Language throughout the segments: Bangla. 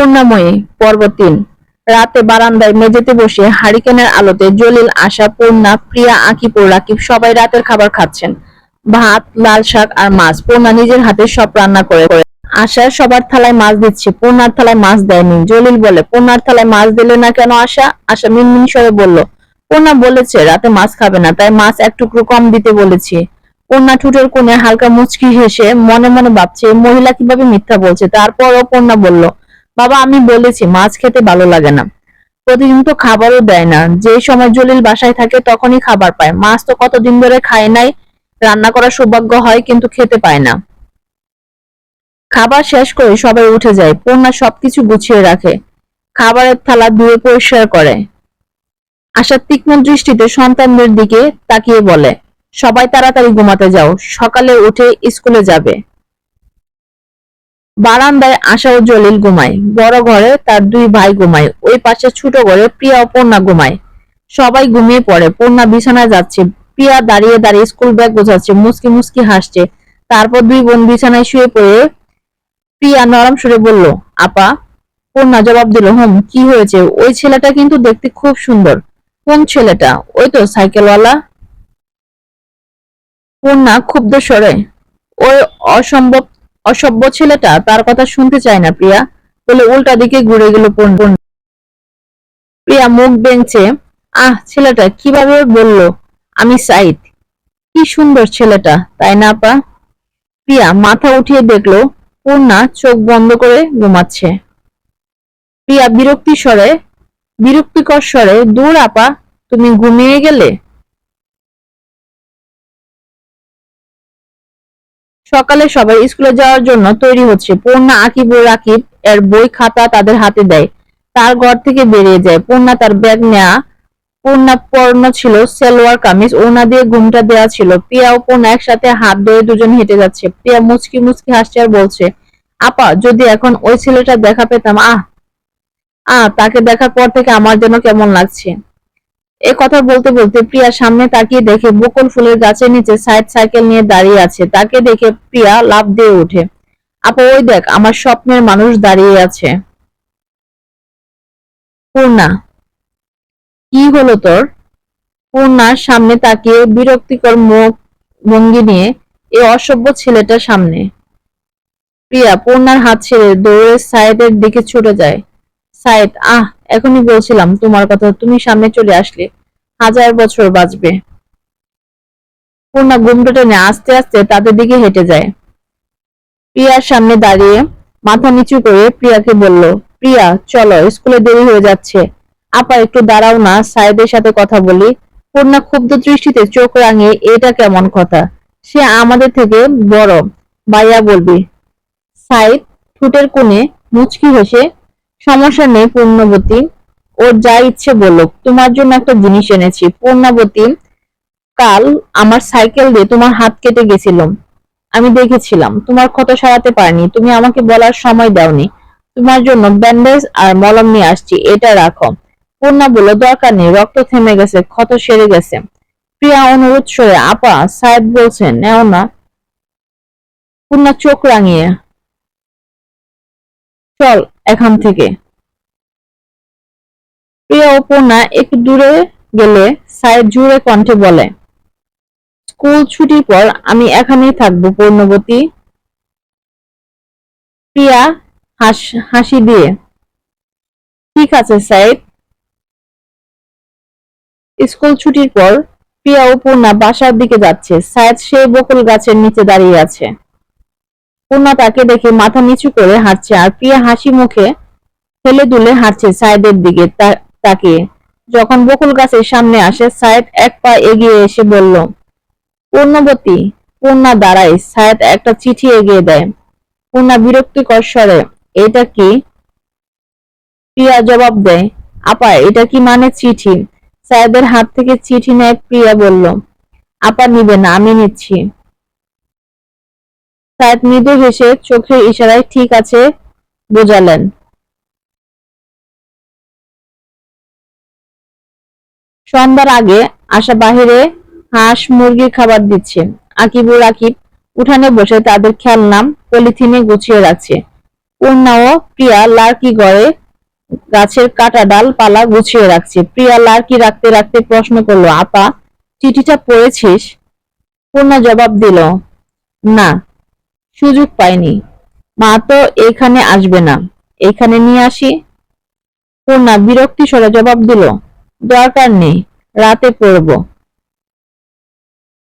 পূর্ণাময়ী পর্ব তিন। রাতে বারান্দায় মেঝেতে বসে হারিকেনের আলোতে জলিল আশা, পূর্ণা, প্রিয়া, আকিপুর, রাকিব সবাই রাতের খাবার খাচ্ছেন। ভাত, লাল শাক আর মাছ পূর্ণা নিজের হাতে সব রান্না করে আশা সবার থালায় মাছ দিচ্ছে, পূর্ণার থালায় মাছ দেয়নি। জলিল বলে, পূর্ণার থালায় মাছ দিলে না কেন আশা? আশা মিনমিন স্বরে বলল, পূর্ণা বলেছে রাতে মাছ খাবে না, তাই মাছ এক টুকরো কম দিতে বলেছি। পূর্ণা ঠুটের কোণে হালকা মুচকি হেসে মনে মনে ভাবছে মহিলা কীভাবে মিথ্যা বলছে? তারপরও পূর্ণা বলল বাবা, আমি বলেছি, মাছ খেতে ভালো লাগে না। প্রতিদিন তো খাবারও দেয় না। যে সময় জলিল বাসায় থাকে, তখনই খাবার পায়। মাছ তো কতদিন ধরে খায় নাই, রান্না করার সৌভাগ্য হয়, কিন্তু খেতে পায় না। খাবার শেষ করে সবাই উঠে যায়। পূর্ণা সবকিছু গুছিয়ে রাখে। খাবারের থালা ধুয়ে পরিষ্কার করে। আশা তীক্ষ্ণ দৃষ্টিতে সন্তানদের দিকে তাকিয়ে বলে, সবাই তাড়াতাড়ি ঘুমাতে যাও। সকালে উঠে স্কুলে যাবে। বারান্দায় আশা ও জলিল ঘুমায়। বড় ঘরে তার দুই ভাই ঘুমায়। ওই পাশে ছোট ঘরে প্রিয়া ও পূর্ণা ঘুমায়। সবাই ঘুমিয়ে পড়ে। পূর্ণা বিছানায় যাচ্ছে। প্রিয়া দাঁড়িয়ে দাঁড়িয়ে স্কুল ব্যাগ গোছাচ্ছে। মুসকি মুসকি হাসছে। তারপর দুই বোন বিছানায় শুয়ে পড়ে। প্রিয়া নরম সুরে বলল, আপা। পূর্ণা জবাব দিল, হুম, কি হয়েছে? ওই ছেলেটা কিন্তু দেখতে খুব সুন্দর। কোন ছেলেটা? ওই তো সাইকেলওয়ালা। পূর্ণা ক্ষুব্ধ স্বরে, ওই অসম্ভব অসভ্য ছেলেটা তার কথা শুনতে চায় না প্রিয়া। বলে উল্টা দিকে ঘুরে গেল পূর্ণা প্রিয়া মুখ বেঞ্চে, আহ, ছেলেটা কীভাবে বলল? আমি সাইদ। কি সুন্দর ছেলেটা, তাই না পা প্রিয়া মাথা উঠিয়ে দেখল, পূর্ণা চোখ বন্ধ করে ঘুমাচ্ছে। প্রিয়া বিরক্তি স্বরে বিরক্তিকর স্বরে, দূর আপা, তুমি ঘুমিয়ে গেলে? সকালে সবাই স্কুলে যাওয়ার জন্য তৈরি হচ্ছে। পূর্ণা আকিব রাকিব এর বই খাতা তাদের হাতে দেয়। তার ঘর থেকে বেরিয়ে যায়। পূর্ণা তার ব্যাগ নেয়া, পূর্ণা পর্ণ ছিল সেলোয়ার কামিজ ওনা দিয়ে ঘুমটা দেওয়া ছিল। প্রিয়া ও পূর্ণা একসাথে হাত ধরে দুজন হেঁটে যাচ্ছে। প্রিয়া মুচকি মুচকি হাসছে আর বলছে, আপা, যদি এখন ওই ছেলেটা দেখা পেতাম, আহ আহ, তাকে দেখার পর থেকে আমার যেন কেমন লাগছে। এ কথা বলতে বলতে প্রিয়া সামনে তাকিয়ে দেখে বকুল ফুলের গাছের নিচে সাইড সাইকেল নিয়ে দাঁড়িয়ে আছে। তাকে দেখে প্রিয়া লাফ দিয়ে ওঠে। আপা, ওই দেখ, আমার স্বপ্নের মানুষ দাঁড়িয়ে আছে। পূর্ণা, কি হলো তোর? পূর্ণার সামনে তাকিয়ে বিরক্তিকর মুখ ভঙ্গি নিয়ে এই অসভ্য ছেলেটার সামনে। প্রিয়া, পূর্ণার হাত ছেড়ে দৌড়ে সাইদের দিকে ছুটে যায়। সাইদ আহ এখনই বলছিলাম তোমার কথা, তুমি সামনে চলে আসলে, হাজার বছর বাঁচবে। পূর্ণা ঘুমটা টেনে আস্তে আস্তে তাদের দিকে হেঁটে যায়। প্রিয়ার সামনে দাঁড়িয়ে মাথা নিচু করে প্রিয়াকে বলল, প্রিয়া, চলো, স্কুলে দেরি হয়ে যাচ্ছে। আপা, একটু দাঁড়াও না সাইদের সাথে কথা বলি। পূর্ণা ক্ষুব্ধ দৃষ্টিতে চোখ রাঙিয়ে, এটা কেমন কথা? সে আমাদের থেকে বড়। ভাইয়া বলবি সাইদ ঠোঁটের কোণে মুচকি হেসে সমস্যা নেই, পূর্ণবতী। ওর যা ইচ্ছে বলুক। তোমার জন্য একটা জিনিস এনেছি, পূর্ণাবতী। কাল আমার সাইকেল দিয়ে তোমার হাত কেটে গেছিলাম আমি দেখেছিলাম। তোমার ক্ষত সারাতে পারিনি। তুমি আমাকে বলার সময় দাওনি। তোমার জন্য ব্যান্ডেজ আর মলম নিয়ে আসছি। এটা রাখো। পূর্ণা বলল, দরকার নেই। রক্ত থেমে গেছে, ক্ষত সেরে গেছে। প্রিয়া অনুরোধ সরে, আপা, সাহেব বলছেন, নেও না। পূর্ণা চোখ রাঙিয়ে চল, এখান থেকে। প্রিয়া ও পূর্ণা একটু দূরে গেলে সাহেব জুড়ে কণ্ঠে বলে, স্কুল ছুটির পর আমি এখানেই থাকব, পূর্ণবতী। প্রিয়া হাস দিয়ে, ঠিক আছে সাহেব স্কুল ছুটির পর প্রিয়া ও পূর্ণা বাসার দিকে যাচ্ছে। সায়েদ সেই বকুল গাছের নিচে দাঁড়িয়ে আছে। পূর্ণা তাকে দেখে মাথা নিচু করে হাঁটছে আর প্রিয়া হাসি মুখে ফেলে দুলে হাঁটছে সায়েদের দিকে। তা- তাকিয়ে যখন বকুল গাছের সামনে আসে, সায়েদ এক পা এগিয়ে এসে বলল, পূর্ণবতী, পূর্ণা দাঁড়ায়। সায়েদ একটা চিঠি এগিয়ে দেয়। পূর্ণা বিরক্তিকর স্বরে, এটা কি? প্রিয়া জবাব দেয়, আপা, এটা কি মানে চিঠি? সায়েদের হাত থেকে চিঠি নেয়, প্রিয়া বলল, আপা নিবে না, আমি নিচ্ছি। সায়েদ মৃদু হেসে চোখের ইশারায় ঠিক আছে বোঝালেন। সন্ধ্যার আগে আশা বাহিরে হাঁস মুরগির খাবার দিচ্ছে। আকিবুর আকিব উঠানে বসে তাদের খেলনা পলিথিনে গুছিয়ে রাখছে। পূর্ণা ও প্রিয়া লার্কি গড়ে গাছের কাটা ডাল পালা গুছিয়ে রাখছে। প্রিয়া লার্কি রাখতে রাখতে প্রশ্ন করল, আপা, চিঠিটা পড়েছিস? পূর্ণা জবাব দিল, না। সুযোগ পাইনি। মা তো এখানে আসবে না। এখানে নিয়ে আসি। পূর্ণা বিরক্তি স্বরে জবাব দিল, দরকার নেই, রাতে পড়ব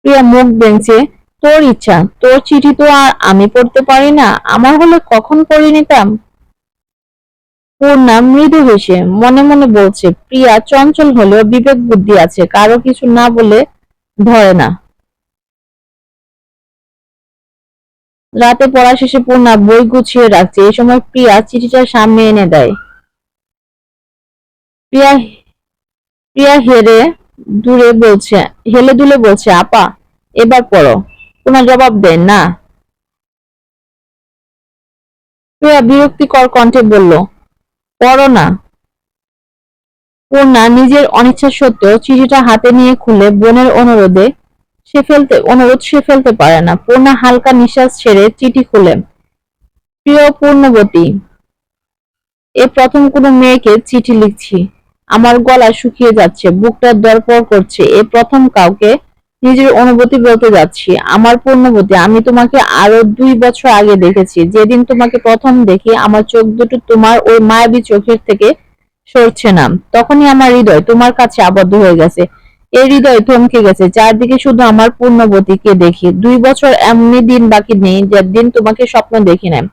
প্রিয়া মুখ বেঞ্চে তোর ইচ্ছা, তোর চিঠি তো আর আমি পড়তে পারি না, আমার হলে কখন পড়ে নিতাম? পূর্ণা মৃদু হেসে মনে মনে বলছে, প্রিয়া চঞ্চল হলেও বিবেক বুদ্ধি আছে, কারও কিছু না বলে ধরে না। রাতে পড়া শেষে পূর্ণা বই গুছিয়ে রাখছে। এই সময় প্রিয়া চিঠিটার সামনে এনে দেয়। প্রিয়া প্রিয়া হেরে দূরে বলছে, হেলে দুলে বলছে, আপা, এবার পড়ো। কোনো জবাব দেন না। প্রিয়া বিরক্তিকর কণ্ঠে বলল, পড়ো না। পূর্ণা নিজের অনিচ্ছা সত্ত্বেও চিঠিটা হাতে নিয়ে খুলে বোনের অনুরোধে সে ফেলতে, অনুরোধ সে ফেলতে পারে না। পূর্ণা হালকা নিঃশ্বাস ছেড়ে চিঠি খুলে, প্রিয় পূর্ণবতী, এ প্রথম কোনো মেয়েকে চিঠি লিখছি। আমার গলা শুকিয়ে যাচ্ছে, বুকটা দরপড় করছে। এ প্রথম কাউকে নিজের অনুভূতি বলতে যাচ্ছি। আমার পূর্ণবতী, আমি তোমাকে আরও দুই বছর আগে দেখেছি। যেদিন তোমাকে প্রথম দেখি, আমার চোখ দুটো তোমার ওই মায়াবী চোখের থেকে সরছে না। তখনই আমার হৃদয় তোমার কাছে আবদ্ধ হয়ে গেছে। এই হৃদয় থমকে গেছে, চারদিকে শুধু আমার পূর্ণবতীকে দেখি। দুই বছর এমনি দিন বাকি নেই যে দিন তোমাকে স্বপ্ন দেখি নাই।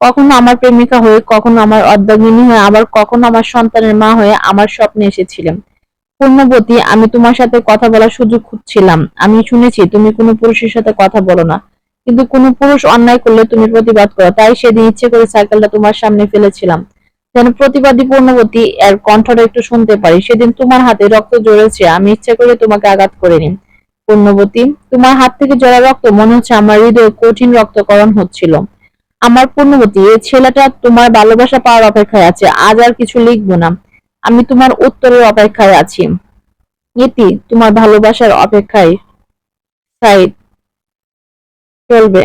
কখনো আমার প্রেমিকা হয়ে, কখনো আমার অর্ধাঙ্গিনী হয়ে, আবার কখনো আমার সন্তানের মা হয়ে আমার স্বপ্নে এসেছিলেন পূর্ণবতী আমি তোমার সাথে কথা বলার সুযোগ খুঁজছিলাম। আমি শুনেছি, তুমি কোনো পুরুষের সাথে কথা বলো না। কিন্তু কোনো পুরুষ অন্যায় করলে তুমি প্রতিবাদ করো। তাই সেদিন ইচ্ছে করে সাইকেলটা তোমার সামনে ফেলেছিলাম। যেন প্রতিবাদী পূর্ণবতী এর কণ্ঠটা একটু শুনতে পারি। সেদিন তোমার হাতে রক্ত জড়েছে আমি ইচ্ছে করে তোমাকে আঘাত করিনি পূর্ণবতী, তোমার হাত থেকে জড়া রক্ত, মনে হচ্ছে আমার হৃদয়ে কঠিন রক্তকরণ হচ্ছিল। আমার পূর্ণবতী, এই ছেলেটা তোমার ভালোবাসা পাওয়ার অপেক্ষায় আছে, আজ আর কিছু লিখব না। আমি তোমার উত্তরের অপেক্ষায় আছি। ইতি, তোমার ভালোবাসার অপেক্ষায় সাইড চলবে।